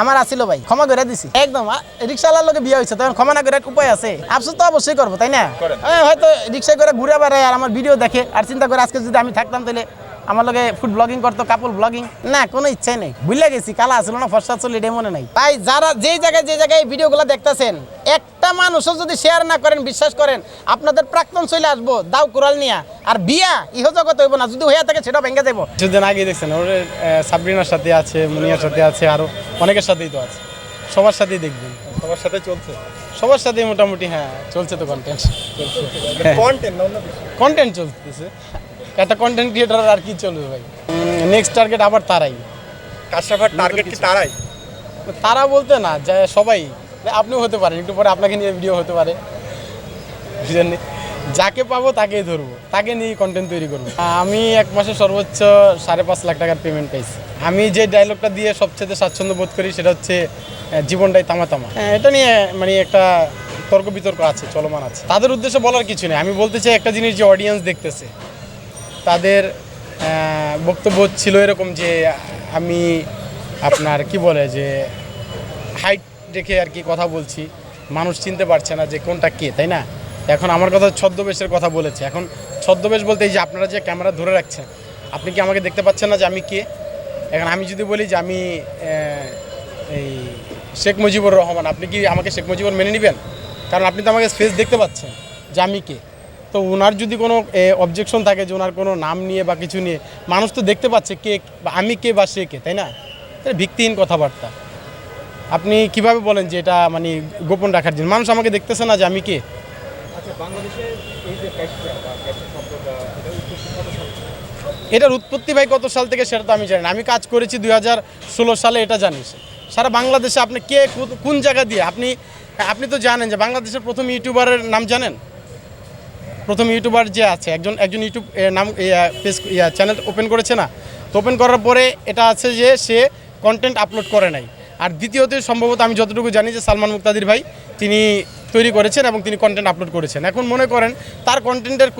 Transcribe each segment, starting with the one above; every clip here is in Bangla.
আমার আসিল ভাই ক্ষমা করে দিছি। একদম রিক্সাওয়ালার লোকে বিয়ে হয়েছে তখন ক্ষমা না করে উপায় আছে। আফসোস তো অবশ্যই করব তাই না? হয়তো রিক্সায় করে ঘুরে বেড়ায় আর আমার ভিডিও দেখে আর চিন্তা করে আজকে যদি আমি থাকতাম তাহলে আমার লগে ফুড ব্লগিং করতো কাপল ব্লগিং না কোনো ইচ্ছাই নেই। ভুলে গেছি কালা আসলো না ফর্সা চলে এটাই মনে নাই। তাই যারা যে জায়গায় যে জায়গায় ভিডিওগুলো দেখতেছেন একটা মানুষও যদি শেয়ার না করেন বিশ্বাস করেন আপনাদের প্রাক্তন চলে আসব দাও কুরাল নিয়া। আর বিয়া ইহ জগৎ হইব না যদি হইয়া থাকে সেটা ভেঙে যাব কিছুদিন আগে দেখছেন ওর সাবরিনার সাথে আছে মুনিয়ার সাথে আছে আরও অনেকের সাথেই তো আছে। সবার সাথেই দেখবেন। সবার সাথে চলছে। সবার সাথেই মোটামুটি হ্যাঁ চলছে তো কন্টেন্ট কন্টেন্ট না কন্টেন্ট চলতেছে। একটা কন্টেন্ট ক্রিয়েটার আর কি চলবে ভাই? নেক্সট টার্গেট আবার তারাই। কাশাফার টার্গেট কি তারাই? তারা বলতে না যে সবাই। আপনিও হতে পারেন, একটু পরে আপনাকে নিয়ে ভিডিও হতে পারে। বুঝলেন? যাকে পাবো তাকেই ধরবো, তাকে নিয়ে কন্টেন্ট তৈরি করব। আমি এক মাসে সর্বোচ্চ সাড়ে পাঁচ লাখ টাকার পেমেন্ট পাইছি। আমি যে ডায়লগটা দিয়ে সবচেয়ে স্বাচ্ছন্দ্য বোধ করি সেটা হচ্ছে জীবনটাই তামা তামা এটা নিয়ে মানে একটা তর্ক বিতর্ক আছে, চলমান আছে। তাদের উদ্দেশ্যে বলার কিছু নেই। আমি বলতে চাই একটা জিনিস যে অডিয়েন্স দেখতেছে। তাদের বক্তব্য ছিল এরকম যে আমি আপনার কি বলে যে হাইট রেখে আর কি কথা বলছি। মানুষ চিনতে পারছে না যে কোনটা কে, তাই না? এখন আমার কথা ছদ্মবেশের কথা বলেছে। এখন ছদ্মবেশ বলতে এই যে আপনারা যে ক্যামেরা ধরে রাখছেন, আপনি কি আমাকে দেখতে পাচ্ছেন না যে আমি কে? এখন আমি যদি বলি যে আমি এই শেখ মুজিবুর রহমান, আপনি কি আমাকে শেখ মুজিবুর মেনে নেবেন? কারণ আপনি তো আমাকে ফেস দেখতে পাচ্ছেন যে আমি কে। তো ওনার যদি কোনো অবজেকশন থাকে যে ওনার কোনো নাম নিয়ে বা কিছু নিয়ে, মানুষ তো দেখতে পাচ্ছে কে আমি কে বা সে কে, তাই না? ভিত্তিহীন কথাবার্তা। আপনি কীভাবে বলেন যে এটা মানে গোপন রাখার জন্য? মানুষ আমাকে দেখতেছে না যে আমি কে? এটার উৎপত্তি ভাই কত সাল থেকে সেটা তো আমি জানি না। আমি কাজ করেছি দু হাজার ষোলো সালে এটা জানিস সারা বাংলাদেশে আপনি কে কোন জায়গা দিয়ে? আপনি আপনি তো জানেন যে বাংলাদেশের প্রথম ইউটিউবারের নাম জানেন? প্রথম ইউটিউবার যে আছে একজন একজন ইউটিউব নাম পেজ চ্যানেল ওপেন করেছে না? তো ওপেন করার পরে এটা আছে যে সে কন্টেন্ট আপলোড করে নাই। আর দ্বিতীয়ত সম্ভবত আমি যতটুকু জানি যে সালমান মুক্তাদির ভাই তিনি তৈরি করেছেন এবং তিনি কন্টেন্ট আপলোড করেছেন। এখন মনে করেন তার কন্টেন্টের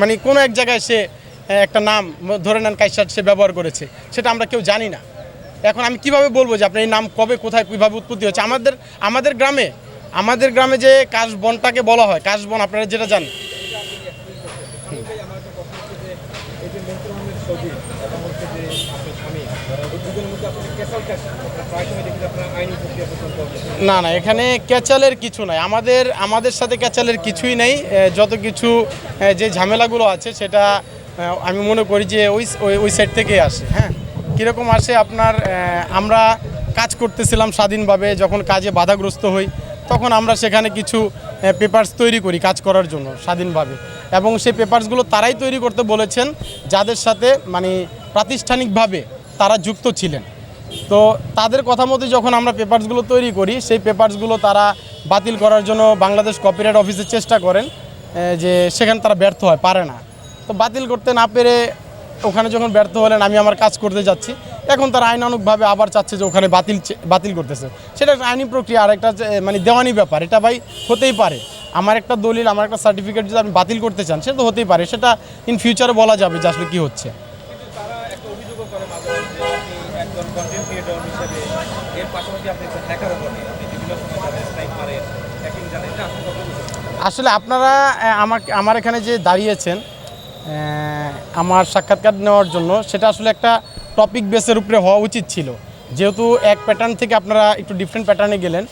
মানে কোনো এক জায়গায় সে একটা নাম ধরে নেন কাইসার সে ব্যবহার করেছে, সেটা আমরা কেউ জানি না। এখন আমি কীভাবে বলব যে আপনার এই নাম কবে, কোথায়, কীভাবে উৎপত্তি হচ্ছে আমাদের আমাদের গ্রামে আমাদের গ্রামে যে কাশবনটাকে বলা হয়, কাশবন, আপনারা যেটা জানেন না না, এখানে ক্যাচালের কিছু নাই। আমাদের আমাদের সাথে ক্যাচালের কিছুই নেই। যত কিছু যে ঝামেলাগুলো আছে, সেটা আমি মনে করি যে ওই, ওই- সাইড থেকেই আসে। হ্যাঁ কীরকম আসে আপনার আমরা কাজ করতেছিলাম স্বাধীনভাবে, যখন কাজে বাধাগ্রস্ত হই, তখন আমরা সেখানে কিছু পেপারস তৈরি করি কাজ করার জন্য স্বাধীনভাবে। এবং সেই পেপারসগুলো তারাই তৈরি করতে বলেছেন যাদের সাথে মানে প্রাতিষ্ঠানিকভাবে তারা যুক্ত ছিলেন। তো তাদের কথা মতো যখন আমরা পেপারসগুলো তৈরি করি, সেই পেপারসগুলো তারা বাতিল করার জন্য বাংলাদেশ কপিরাইট অফিসে চেষ্টা করেন যে সেখানে তারা ব্যর্থ হয়, পারে না। তো বাতিল করতে না পেরে ওখানে যখন ব্যর্থ হলেন, আমি আমার কাজ করতে যাচ্ছি। এখন তারা আইনানুগভাবে আবার চাচ্ছে যে ওখানে বাতিল বাতিল করতেছে। সেটা আইনি প্রক্রিয়া, আর একটা মানে দেওয়ানি ব্যাপার। এটা ভাই হতেই পারে। আমার একটা দলিল, আমার একটা সার্টিফিকেট যদি আপনি বাতিল করতে চান, সেটা তো হতেই পারে। সেটা ইন ফিউচারে বলা যাবে যে আসলে কী হচ্ছে। আসলে আপনারা আমাকে, আমার এখানে যে দাঁড়িয়েছেন আমার সাক্ষাৎকার নেওয়ার জন্য, সেটা আসলে একটা টপিক বেসের উপরে হওয়া উচিত ছিল। যেহেতু এক প্যাটার্ন থেকে আপনারা একটু ডিফারেন্ট প্যাটার্নে গেলেন,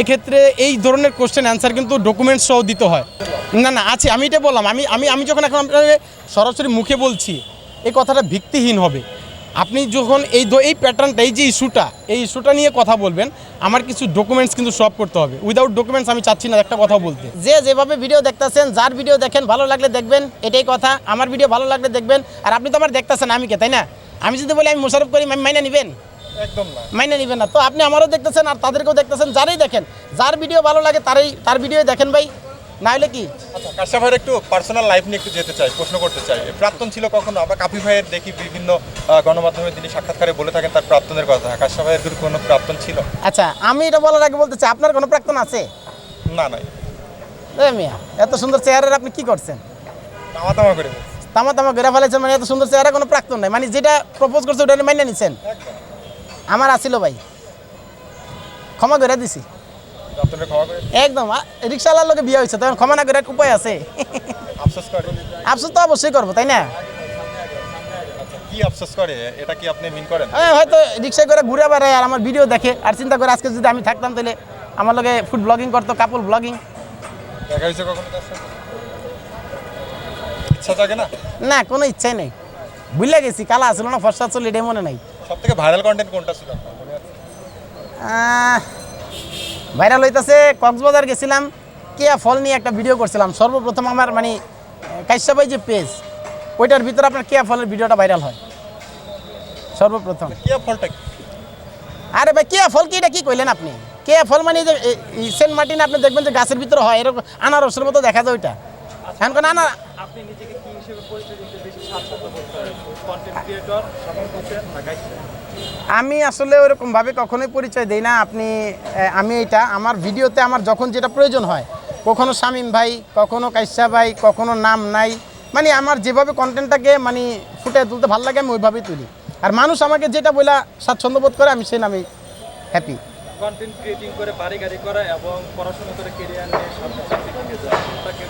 এক্ষেত্রে এই ধরনের কোশ্চেন অ্যান্সার কিন্তু ডকুমেন্টস সহ দিতে হয়। না না, আছে, আমি এটা বললাম, আমি আমি আমি যখন এখন আপনাকে সরাসরি মুখে বলছি, এই কথাটা ভিত্তিহীন হবে। আপনি যখন এই দ- এই প্যাটার্নটা এই যে ইস্যুটা এই ইস্যুটা নিয়ে কথা বলবেন আমার কিছু ডকুমেন্টস কিন্তু সব করতে হবে। উইদাউট ডকুমেন্টস আমি চাচ্ছি না একটা কথা বলতে। যে যেভাবে ভিডিও দেখতেছেন যার ভিডিও দেখেন ভালো লাগলে দেখবেন এটাই কথা। আমার ভিডিও ভালো লাগলে দেখবেন আর আপনি তো আমার দেখতেছেন আমি কে তাই না? আমি যদি বলি আমি মোশারফ করি আমি মাইনে নেবেন? একদম না। মাইনে নেবেন না। তো আপনি আমারও দেখতেছেন আর তাদেরকেও দেখতেছেন যারাই দেখেন। যার ভিডিও ভালো লাগে তারই তার ভিডিও দেখেন ভাই। না হলে কি? আচ্ছা কাশা ভাইয়ের একটু পার্সোনাল লাইফ নিয়ে একটু যেতে চাই প্রশ্ন করতে চাই। প্রাক্তন ছিল কখনো? আমরা কাপি ভাইয়ের দেখি বিভিন্ন গণমাধ্যমে তিনি সাক্ষাৎকারে বলে থাকেন তার প্রাক্তনের কথা। কাশা ভাইয়ের কোনো প্রাক্তন ছিল? আচ্ছা আমি এটা বলার আগে বলতে চাই আপনার কোনো প্রাক্তন আছে? না নাই। মিয়া এত সুন্দর চেহারার আপনি কি করছেন? তামা তামা করে। তামা তামা ঘুরে ফেলেছেন মানে এত সুন্দর চেহারা কোনো প্রাক্তন নাই। মানে যেটা প্রপোজ করছে ওটা মাইনে নিছেন? আমার আসিল ভাই। ক্ষমা করে দিছি। একদম রিক্সাওয়ালার লোকে বিয়ে হয়েছে তখন ক্ষমা না করে উপায় আছে। আফসোস তো অবশ্যই করব তাই না? আচ্ছা কি আফসোস করে? এটা কি আপনি মিন করেন? আমি হয়তো রিক্সায় করে ঘুরে বেড়ায় আর আমার ভিডিও দেখে আর চিন্তা করে আজকে যদি আমি থাকতাম তাহলে আমার লগে ফুড ব্লগিং করতো কাপল ব্লগিং দেখা হয়েছে কখনো ইচ্ছা জাগে না? না কোনো ইচ্ছাই নেই। ভুলে গেছি কালা আসলো না ফর্সা চলে এটাই মনে নাই। সব থেকে ভাইরাল কন্টেন্ট কোনটা ছিল? ভাইরাল হইতাছে কক্সবাজার গেছিলাম কেয়া ফল নিয়ে একটা ভিডিও করছিলাম। সর্বপ্রথম আমার মানে কাইসাবাই যে পেজ ওইটার ভিতরে আপনার কেয়া ফলের ভিডিওটা ভাইরাল হয়। সর্বপ্রথম। কিয়া ফলটা আরে ভাই কেয়া ফল কি এটা কি কইলেন আপনি? কেয়া ফল মানে যে সেন্ট মার্টিন আপনি দেখবেন যে গাছের ভিতরে হয় এরকম আনারসের মতো দেখা যায় ওইটা। এখন কোন আনা আপনি নিজেকে কি হিসেবে পরিচয় দিতে বেশি স্বাচ্ছন্দ্য বোধ করেন? কন্টেন্ট ক্রিয়েটর সফল হোসেন আমি আসলে ওরকম ভাবে কখনোই পরিচয় দেই না। আপনি আমি এটা আমার ভিডিওতে আমার যখন যেটা প্রয়োজন হয় কখনো শামীম ভাই কখনো কাইসা ভাই কখনো নাম নাই মানে আমার যেভাবে কন্টেন্টটাকে মানে ফুটে তুলতে ভালো লাগে আমি ওইভাবেই তুলি। আর মানুষ আমাকে যেটা বলে স্বাচ্ছন্দ্য বোধ করে আমি সেই নামে হ্যাপি কন্টেন্ট ক্রিয়েটিং করে বাড়ি গাড়ি করা এবং পড়াশোনা করে কেরিয়ার নিয়ে সামনে চাকরি দিকে যাওয়া কোনটাকে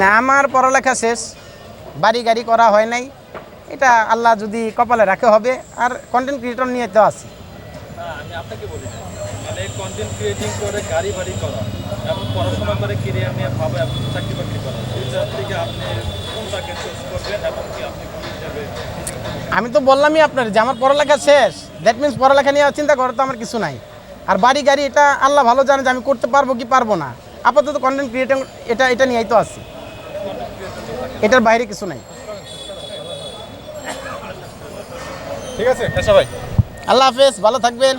না আমার পড়ালেখা শেষ। বাড়ি গাড়ি করা হয় নাই। এটা আল্লাহ যদি কপালে রাখে হবে আর কন্টেন্ট ক্রিয়েটর নিয়ে তো আছি। আমি আপনাকে বলি মানে কন্টেন্ট ক্রিয়েটিং করে গাড়ি বাড়ি করা এবং পড়াশোনা করে কেরিয়ার নিয়ে ভাবা এবং চাকরি বাকরি করা দুইটার থেকে আপনি কোনটাকে চুজ করবেন এবং কি আপনি আমি তো বললামই আপনার যে আমার পড়ালেখা শেষ। দ্যাট মিন্স পড়ালেখা নিয়ে চিন্তা করার তো আমার কিছু নাই। আর বাড়ি গাড়ি এটা আল্লাহ ভালো জানে যে আমি করতে পারব কি পারব না। আপাতত কন্টেন্ট ক্রিয়েটিং এটা এটা নিয়েই তো আছি। এটার বাইরে কিছু নাই। ঠিক আছে? ভাই আল্লাহ হাফেজ ভালো থাকবেন।